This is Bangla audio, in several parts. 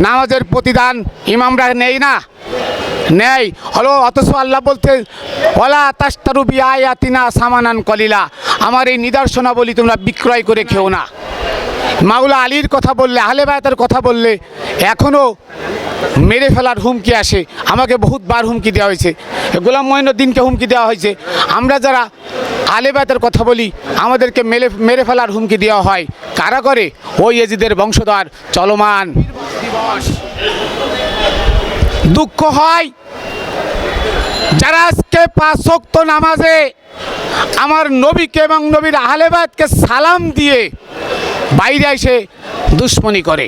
নামাজের প্রতিদান ইমামরা নেই না? নেই। হলো, অথচ আল্লাহ বলতে ওলা তাস্তারুবি আয়াতিনা সামানান কলিলা। আমার এই নিদর্শনাবলী তোমরা বিক্রয় করে খেও না। মাওলা আলীর কথা বললে, আহলে বায়াতের কথা বললে এখনও মেরে ফেলার হুমকি আসে। আমাকে বহুতবার হুমকি দেওয়া হয়েছে। গোলাম মঈনুদ্দিনকে হুমকি দেওয়া হয়েছে। আমরা যারা আলেবাতের কথা বলি, আমাদেরকে মেরে মেরে ফেলার হুমকি দেওয়া হয়। কারা করে? ওই এজিদের বংশধর, চলমান। দুঃখ হয় যারা আজকে পাঁচক্ত নামাজে আমার নবীকে এবং নবীর আহলেবাদকে সালাম দিয়ে বাইরে এসে দুশ্মনী করে।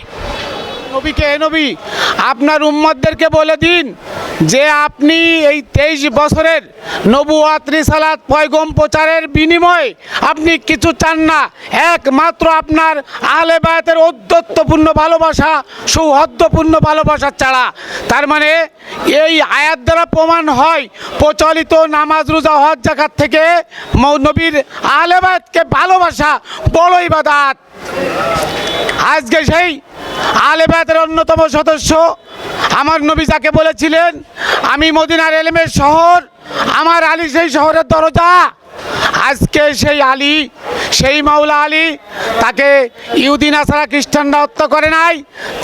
নবীকে, এ নবী, আপনার উম্মদদেরকে বলে দিন যে আপনি এই তেইশ বছরের নবুয়াত রিসালাত, পয়গম প্রচারের বিনিময়ে আপনি কিছু চান না। একমাত্র আপনার আহলে বায়াতের ঔদ্ধত্যপূর্ণ ভালোবাসা, সৌহার্দ্যপূর্ণ ভালোবাসা ছাড়া। তার মানে এই আয়াত দ্বারা প্রমাণ হয় প্রচলিত নামাজ, রোজা, হজ জাকাত থেকে নবীর আহলে বায়াতকে ভালোবাসা বড় ইবাদাত আজকে সেই আলেবাদের অন্যতম সদস্য আমার নবী যাকে বলেছিলেন, আমি মদিনার এলেমের শহর, আমার আলী সেই শহরের দরজা। আজকে সেই আলী, সেই মাওলা আলী তাকে ইউদিন আসারা খ্রিস্টানরা হত্যা করে নাই,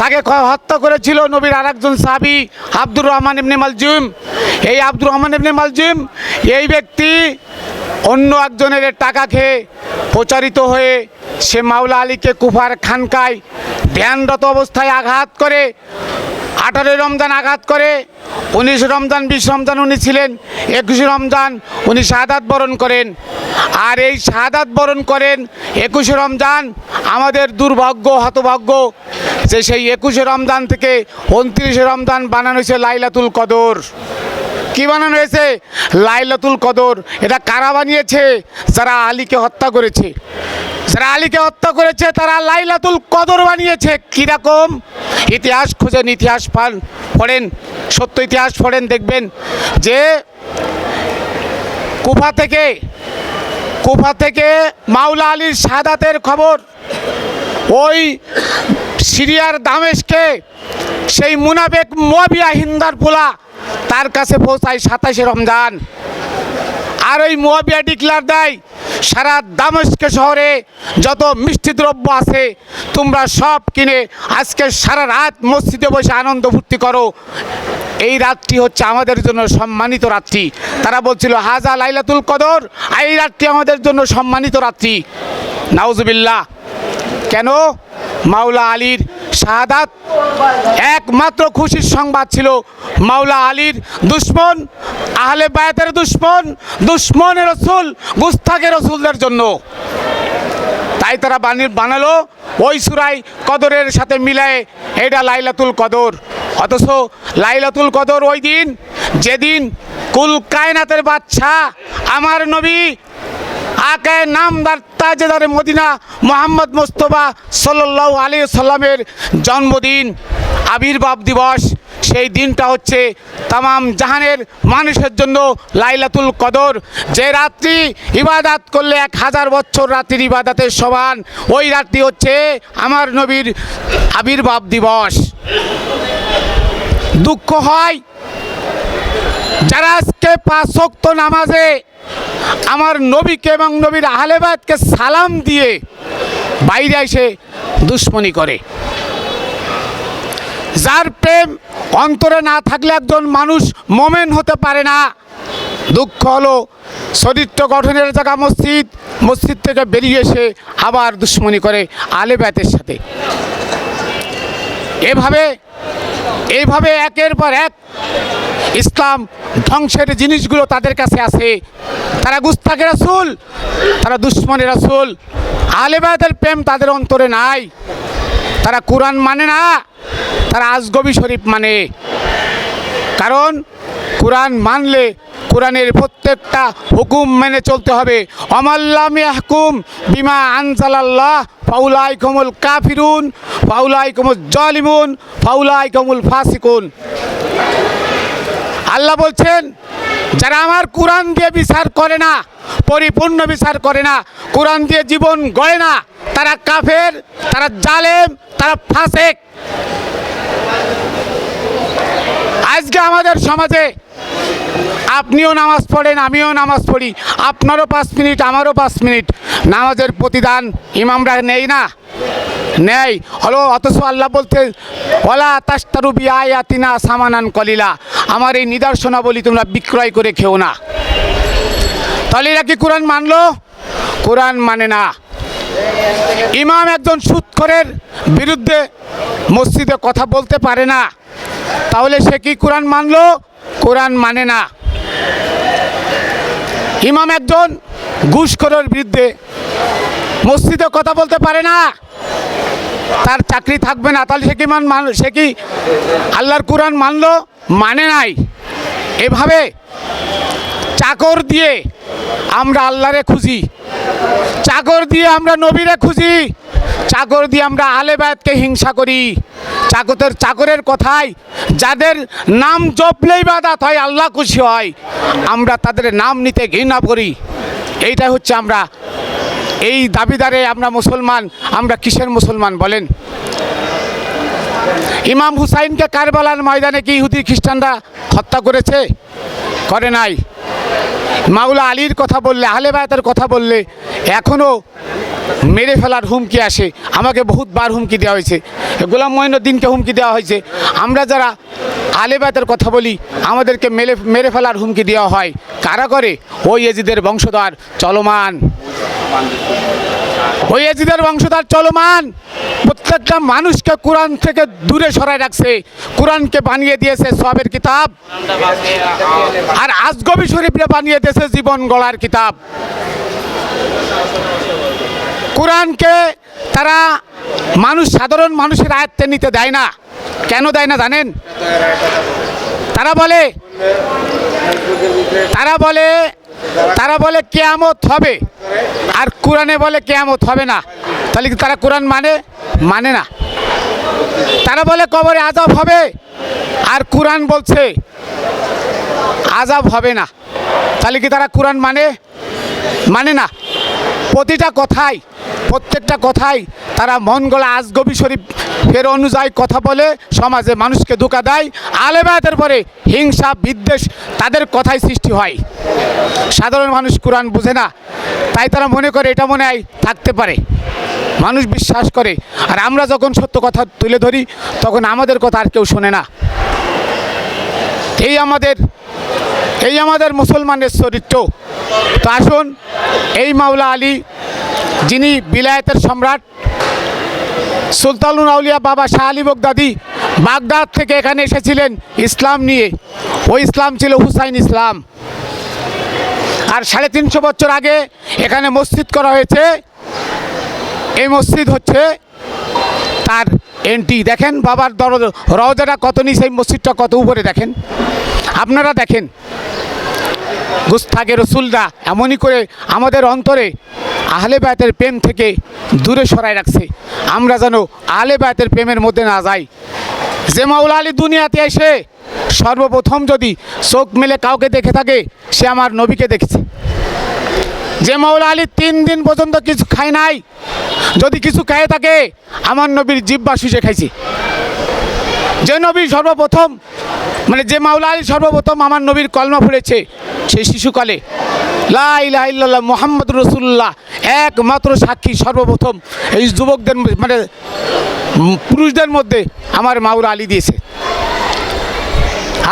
তাকে হত্যা করেছিল নবীর আরেকজন সাবি আব্দুর রহমান ইবনে মালজুম। এই আব্দুর রহমান ইবনে মালজুম এই ব্যক্তি অন্য একজনের টাকা খেয়ে প্রচারিত হয়ে সে মাওলা আলীকে কুফার খানকায় ধ্যানরত অবস্থায় আঘাত করে, আঠারোই রমজান আঘাত করে, উনিশ রমজান, বিশ রমজান উনি ছিলেন, একুশে রমজান উনি শাহাদাত বরণ করেন। আর এই শাহাদাত বরণ করেন একুশে রমজান আমাদের দুর্ভাগ্য, হতভাগ্য যে সেই একুশে রমজান থেকে উনত্রিশে রমজান বানানো হয়েছে লাইলাতুল কদর। কি বানানো হয়েছে? লাইলাতুল কদর। এটা কারা বানিয়েছে? যারা আলীকে হত্যা করেছে। যারা আলীকে হত্যা করেছে, তারা লাইলাতুল কদর বানিয়েছে। কীরকম ইতিহাস খুঁজেন, ইতিহাস পান পড়েন, সত্য ইতিহাস পড়েন, দেখবেন যে কুফা থেকে কুফা থেকে মাওলা আলীর সাদাতের খবর, ওই সিরিয়ার দামেশকে, সেই মুনাবেক মোয়াবিয়া হিন্দার পোলা তার কাছে পৌঁছায় সাতাশে রমজান। আর ওই মোয়াবিয়া ডিক্লার দেয়, সারা দামেস্কে শহরে যত মিষ্টি দ্রব্য আছে, তোমরা সব কিনে আজকে সারা রাত মসজিদে বসে আনন্দ ফুর্তি করো। এই রাতটি হচ্ছে আমাদের জন্য সম্মানিত রাত্রি। তারা বলছিল, হাজা লাইলাতুল কদর, এই রাতটি আমাদের জন্য সম্মানিত রাত্রি। নাউজুবিল্লাহ। কেন? মাওলা আলীর শাহাদাত। একমাত্র খুশির সংবাদ ছিল মাওলা আলীর দুশ্মন, আহলে বায়াতের দুশ্মন, দুশ্মনের রসুল গুস্তাকের রসুলদের জন্য। তাই তারা বানি, বানালো ওই সুরাই কদরের সাথে মিলায় এটা লাইলাতুল কদর। অথচ লাইলাতুল কদর ওই দিন, যেদিন কুল কায়নাতের বাচ্চা আমার নবী আকায় নামদার তাজেদার মদিনা মোহাম্মদ মোস্তফা সাল্লাহ আলী সাল্লামের জন্মদিন, আবির্ভাব দিবস। সেই দিনটা হচ্ছে তামাম জাহানের মানুষের জন্য লাইলাতুল কদর। যে রাত্রি ইবাদাত করলে এক হাজার বছর রাত্রির ইবাদাতের সমান, ওই রাত্রি হচ্ছে আমার নবীর আবির্ভাব দিবস। দুঃখ হয় যারা আজকে পাঁচ ওয়াক্ত নামাজে আমার নবীকে এবং নবীর আহলেবাদকে সালাম দিয়ে বাইরে এসে দুশ্মনী করে। যার প্রেম অন্তরে না থাকলে একজন মানুষ মোমেন হতে পারে না। দুঃখ হলো চরিত্র গঠনের জায়গা মসজিদ মসজিদ থেকে বেরিয়ে এসে আবার দুশ্মনী করে আলেবাতের সাথে। এভাবে এইভাবে একের পর এক ইসলাম ধ্বংসের জিনিসগুলো তাদের কাছে আছে। তারা গুস্তাকে রাসুল, তারা দুশ্মনের রাসুল। আলেবাদের প্রেম তাদের অন্তরে নাই। তারা কোরআন মানে না, তারা আজগবি শরীফ মানে। কারণ কোরআন মানলে কোরআনের প্রত্যেকটা হুকুম মেনে চলতে হবে। অমাল্লাম ইয়াহকুম বিমা আনসালাল্লাহ ফাউলাই কমুল কাফিরুন ফাউলাই কমুল জলিমুন ফাউলাই কমুল ফাসিকুন। আল্লাহ বলছেন, যারা আমার কোরআন দিয়ে বিচার করে না, পরিপূর্ণ বিচার করে না, কোরআন দিয়ে জীবন গড়ে না, তারা কাফের, তারা জালেম, তারা ফাসেক। আজকে আমাদের সমাজে আপনিও নামাজ পড়েন, আমিও নামাজ পড়ি। আপনারও পাঁচ মিনিট, আমারও পাঁচ মিনিট। নামাজের প্রতিদান ইমামরা নেই না? নেই। হলো, অথচ আল্লাহ বলতে ওলা তাস্তারুবি আয়াতিনা সামানান কলিলা। আমার এই নিদর্শনা বলি তোমরা বিক্রয় করে খেও না। তাহলে এরা কি কোরআন মানলো? কোরআন মানে না। ইমাম একজন সুৎখরের বিরুদ্ধে মসজিদে কথা বলতে পারে না। তাহলে সে কি কোরআন মানলো? কোরআন মানে না। ইমাম একজন ঘুষখোরের বিরুদ্ধে মসজিদে কথা বলতে পারে না। তার চাকরি থাকবে না। তাহলে সে কি মান সে কি আল্লাহর কোরআন মানলো? মানে নাই। এভাবে চাকর দিয়ে আমরা আল্লাহরে খুঁজি। চাকর দিয়ে আমরা নবীরে খুঁজি। চাকর দিয়ে আমরা আলেবায়তকে হিংসা করি। চাকরের চাকরের কথায় যাদের নাম জপলেই বাদাত হয়, আল্লাহ খুশি হয়, আমরা তাদের নাম নিতে ঘৃণা করি। এইটাই হচ্ছে আমরা। এই দাবিদারে আমরা মুসলমান, আমরা কিসের মুসলমান বলেন? ইমাম হুসাইনকে কারবালার ময়দানে কি ইহুদি খ্রিস্টানরা হত্যা করেছে? করে নাই। মাওলা আলীর কথা বললে, আহলে বায়াতের কথা বললে, এখনও মেরে ফেলার হুমকি আসে। আমাকে বহুতবার হুমকি দেওয়া হয়েছে। গোলাম মহিনুদ্দিনকে হুমকি দেওয়া হয়েছে। আমরা যারা আলেবাতের কথা বলি, আমাদেরকে মেরে মেরে ফেলার হুমকি দেওয়া হয়। কারা করে? ওই এজিদের বংশধর, চলমান। ওই এজিদের বংশধর চলমান। প্রত্যেকটা মানুষকে কোরআন থেকে দূরে সরায় রাখছে। কোরআনকে বানিয়ে দিয়েছে সবের কিতাব। আর আজগবি শরীফরে বানিয়ে দিয়েছে জীবন গড়ার কিতাব। কোরআনকে তারা মানুষ, সাধারণ মানুষের আয়ত্তে নিতে দেয় না। কেন দেয় না জানেন? তারা বলে তারা বলে তারা বলে কেয়ামত হবে। আর কোরআনে বলে কেয়ামত হবে না। তাহলে কি তারা কোরআন মানে? মানে না। তারা বলে কবরে আজাব হবে, আর কোরআন বলছে আজাব হবে না। তাহলে কি তারা কোরআন মানে? মানে না। প্রতিটা কথাই প্রত্যেকটা কথাই তারা মন গলা আজগবি শরীফ ফের অনুযায়ী কথা বলে, সমাজে মানুষকে ধোকা দেয়। আলেবায়াতের পরে হিংসা, বিদ্বেষ তাদের কথাই সৃষ্টি হয়। সাধারণ মানুষ কোরআন বুঝে না, তাই তারা মনে করে এটা মনে হয় থাকতে পারে। মানুষ বিশ্বাস করে, আর আমরা যখন সত্য কথা তুলে ধরি, তখন আমাদের কথা আর কেউ শোনে না। এই আমাদের এই আমাদের মুসলমানের চরিত্র। তো আসুন, এই মাওলা আলী যিনি বিলায়েতের সম্রাট সুলতানুল আউলিয়া বাবা শাহ আলী বগদাদি বাগদাদ থেকে এখানে এসেছিলেন ইসলাম নিয়ে। ওই ইসলাম ছিল হুসাইন ইসলাম। আর সাড়ে তিনশো বছর আগে এখানে মসজিদ করা হয়েছে। এই মসজিদ হচ্ছে তার এন্ট্রি। দেখেন বাবার দর রওজাটা কত নিচে, এই মসজিদটা কত উপরে দেখেন। আপনারা দেখেন। গুস্তাকে রসুলরা এমনই করে আমাদের অন্তরে আহলে বায়াতের প্রেম থেকে দূরে সরাই রাখছে। আমরা যেন আহলে বায়াতের প্রেমের মধ্যে না যাই। যে মাওলা আলী দুনিয়াতে এসে সর্বপ্রথম যদি চোখ মেলে কাউকে দেখে থাকে, সে আমার নবীকে দেখেছে। যে মাওলা আলী তিন দিন পর্যন্ত কিছু খায় নাই, যদি কিছু খায় থাকে, আমার নবীর জিব্বা শুষে খাইছে। যে নবী সর্বপ্রথম মানে যে মাওলা আলী সর্বপ্রথম আমার নবীর কলমা ফুলেছে সেই শিশুকালে। লাইল্লাহ মোহাম্মদ রসুল্লাহ একমাত্র সাক্ষী সর্বপ্রথম এই যুবকদের মানে পুরুষদের মধ্যে আমার মাওলা আলী দিয়েছে।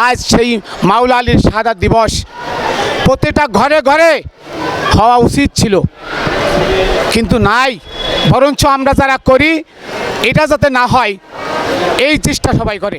আজ সেই মাওলা আলীর সাদা দিবস প্রত্যেকটা ঘরে ঘরে হওয়া উচিত ছিল। কিন্তু নাই, বরঞ্চ আমরা যারা করি, এটা যাতে না হয় এই চেষ্টা সবাই করে।